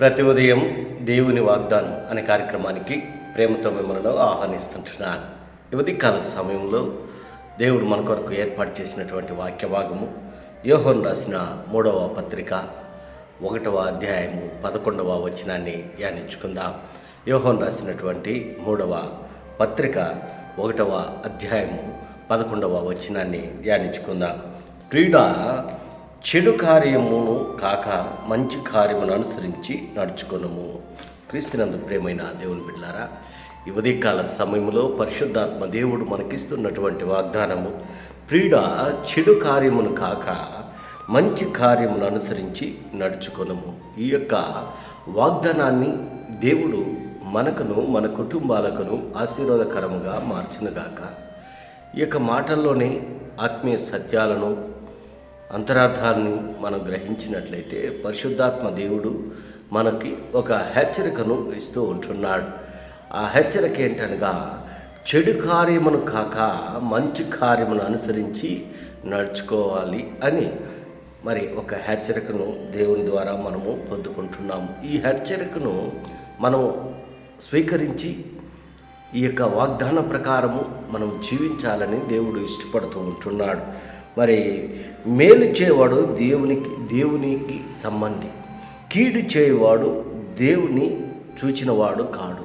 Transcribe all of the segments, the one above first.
ప్రతి ఉదయం దేవుని వాగ్దానం అనే కార్యక్రమానికి ప్రేమతో మిమ్మల్ని ఆహ్వానిస్తుంటున్నాను. యువతి కాల సమయంలో దేవుడు మన కొరకు ఏర్పాటు చేసినటువంటి వాక్య భాగము యోహోన్ రాసిన మూడవ పత్రిక ఒకటవ అధ్యాయము పదకొండవ వచనాన్ని ధ్యానించుకుందాం. యోహోన్ రాసినటువంటి మూడవ పత్రిక ఒకటవ అధ్యాయము పదకొండవ వచనాన్ని ధ్యానించుకుందాం. క్రీడ చెడు కార్యమును కాక మంచి కార్యమును అనుసరించి నడుచుకొనము. క్రీస్తునందు ప్రేమైన దేవుని బిడ్డారా ఈ ఉదయకాల సమయంలో పరిశుద్ధాత్మ దేవుడు మనకిస్తున్నటువంటి వాగ్దానము ప్రీడ చెడు కార్యమును కాక మంచి కార్యమును అనుసరించి నడుచుకొనము. ఈ యొక్క వాగ్దానాన్ని దేవుడు మనకును మన కుటుంబాలకును ఆశీర్వాదకరముగా మార్చునుగాక. ఈ యొక్క మాటల్లోనే ఆత్మీయ సత్యాలను అంతరార్థాన్ని మనం గ్రహించినట్లయితే పరిశుద్ధాత్మ దేవుడు మనకి ఒక హెచ్చరికను ఇస్తూ ఉంటున్నాడు. ఆ హెచ్చరిక ఏంటనగా చెడు కార్యమును కాక మంచి కార్యమును అనుసరించి నడుచుకోవాలి అని మరి ఒక హెచ్చరికను దేవుని ద్వారా మనము పొందుకుంటున్నాము. ఈ హెచ్చరికను మనం స్వీకరించి ఈ యొక్క వాగ్దాన ప్రకారము మనం జీవించాలని దేవుడు ఇష్టపడుతూ ఉంటున్నాడు. మరి మేలు చేయవాడు దేవునికి దేవునికి సంబంధి. కీడు చేయవాడు దేవుని చూచినవాడు కాడు.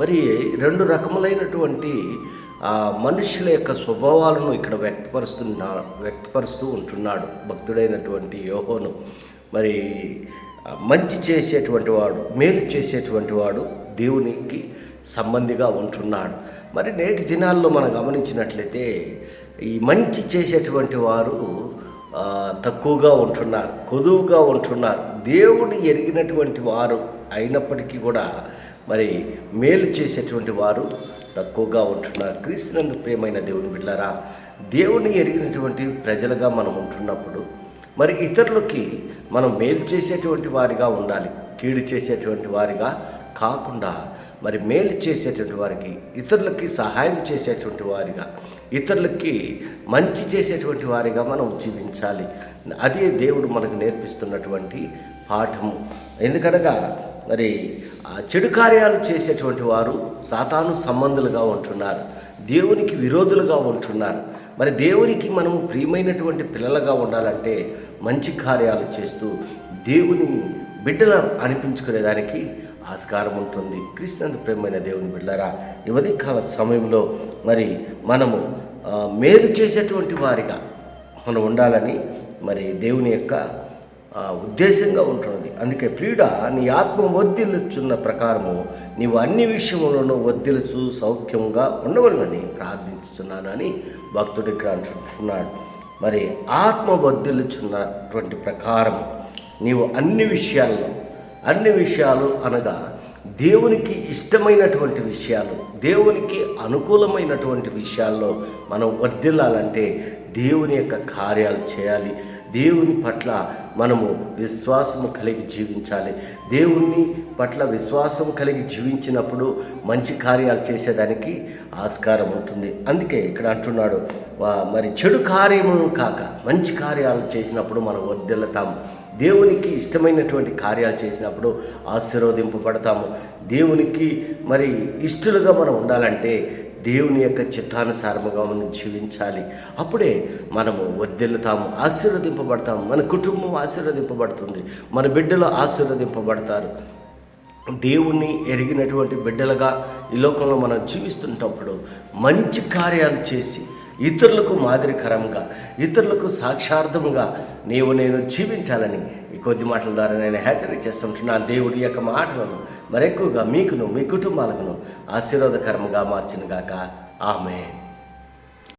మరి రెండు రకములైనటువంటి మనుషుల యొక్క స్వభావాలను ఇక్కడ వ్యక్తపరుస్తున్నా వ్యక్తపరుస్తూ ఉంటున్నాడు భక్తుడైనటువంటి యోహోను. మరి మంచి చేసేటువంటి వాడు మేలు చేసేటువంటి వాడు దేవునికి సంబంధిగా ఉంటున్నాడు. మరి నేటి దినాల్లో మనం గమనించినట్లయితే ఈ మంచి చేసేటువంటి వారు తక్కువగా ఉంటున్నారు కొదువుగా ఉంటున్నారు. దేవుడు ఎరిగినటువంటి వారు అయినప్పటికీ కూడా మరి మేలు చేసేటువంటి వారు తక్కువగా ఉంటున్నారు. క్రీస్తునందు ప్రియమైన దేవుని బిడ్డారా దేవుని ఎరిగినటువంటి ప్రజలుగా మనం ఉంటున్నప్పుడు మరి ఇతరులకి మనం మేలు చేసేటువంటి వారిగా ఉండాలి కీడు చేసేటువంటి వారిగా కాకుండా మరి మేలు చేసేటువంటి వారికి ఇతరులకి సహాయం చేసేటువంటి వారిగా ఇతరులకి మంచి చేసేటువంటి వారిగా మనం జీవించాలి. అదే దేవుడు మనకు నేర్పిస్తున్నటువంటి పాఠము. ఎందుకనగా మరి చెడు కార్యాలు చేసేటువంటి వారు సాతాను సంబంధులుగా ఉంటున్నారు. దేవునికి విరోధులుగా ఉంటున్నారు. మరి దేవునికి మనము ప్రియమైనటువంటి పిల్లలుగా ఉండాలంటే మంచి కార్యాలు చేస్తూ దేవుని బిడ్డల అనిపించుకునేదానికి ఆస్కారం ఉంటుంది. క్రీస్తునందు ప్రేమైన దేవుని బిడ్డలారా యువతి కాల సమయంలో మరి మనము మేలు చేసేటువంటి వారిగా మనం ఉండాలని మరి దేవుని యొక్క ఉద్దేశంగా ఉంటుంది అందుకే ప్రియుడ నీ ఆత్మ వర్ధిల్లుచున్న ప్రకారము నీవు అన్ని విషయములను వర్ధిల్చు సౌఖ్యంగా ఉండవలనని ప్రార్థించుతున్నానని భక్తుడు ఇక్కడ అంటున్నాడు. మరి ఆత్మ వర్ధిల్లుచున్నటువంటి ప్రకారము నీవు అన్ని విషయాల్లో అన్ని విషయాలు అనగా దేవునికి ఇష్టమైనటువంటి విషయాలు దేవునికి అనుకూలమైనటువంటి విషయాల్లో మనం వర్ధిల్లాలంటే దేవుని యొక్క కార్యాలు చేయాలి. దేవుని పట్ల మనము విశ్వాసము కలిగి జీవించాలి. దేవుని పట్ల విశ్వాసం కలిగి జీవించినప్పుడు మంచి కార్యాలు చేసేదానికి ఆస్కారం ఉంటుంది. అందుకే ఇక్కడ అంటున్నాడు మరి చెడు కార్యము కాక మంచి కార్యాలు చేసినప్పుడు మనం వర్దిల్లతాం దేవునికి ఇష్టమైనటువంటి కార్యాలు చేసినప్పుడు ఆశీర్వదింపబడతాము దేవునికి మరి ఇష్టలుగా మనం ఉండాలంటే దేవుని యొక్క చిత్తానుసారముగా మనం జీవించాలి. అప్పుడే మనము వర్ధిల్లుతాము ఆశీర్వదింపబడతాము. మన కుటుంబం ఆశీర్వదింపబడుతుంది మన బిడ్డలు ఆశీర్వదింపబడతారు. దేవుణ్ణి ఎరిగినటువంటి బిడ్డలుగా ఈ లోకంలో మనం జీవిస్తుంటప్పుడు మంచి కార్యాలు చేసి ఇతరులకు మాదిరికరంగా ఇతరులకు సాక్షార్థముగా నీవు నేను జీవించాలని ఈ కొద్ది మాటల ద్వారా నేను హెచ్చరిక చేస్తుంటున్నా. దేవుడి యొక్క మాటలను మరెక్కువగా మీకును మీ కుటుంబాలకును ఆశీర్వాదకరంగా మార్చినగాక. ఆమె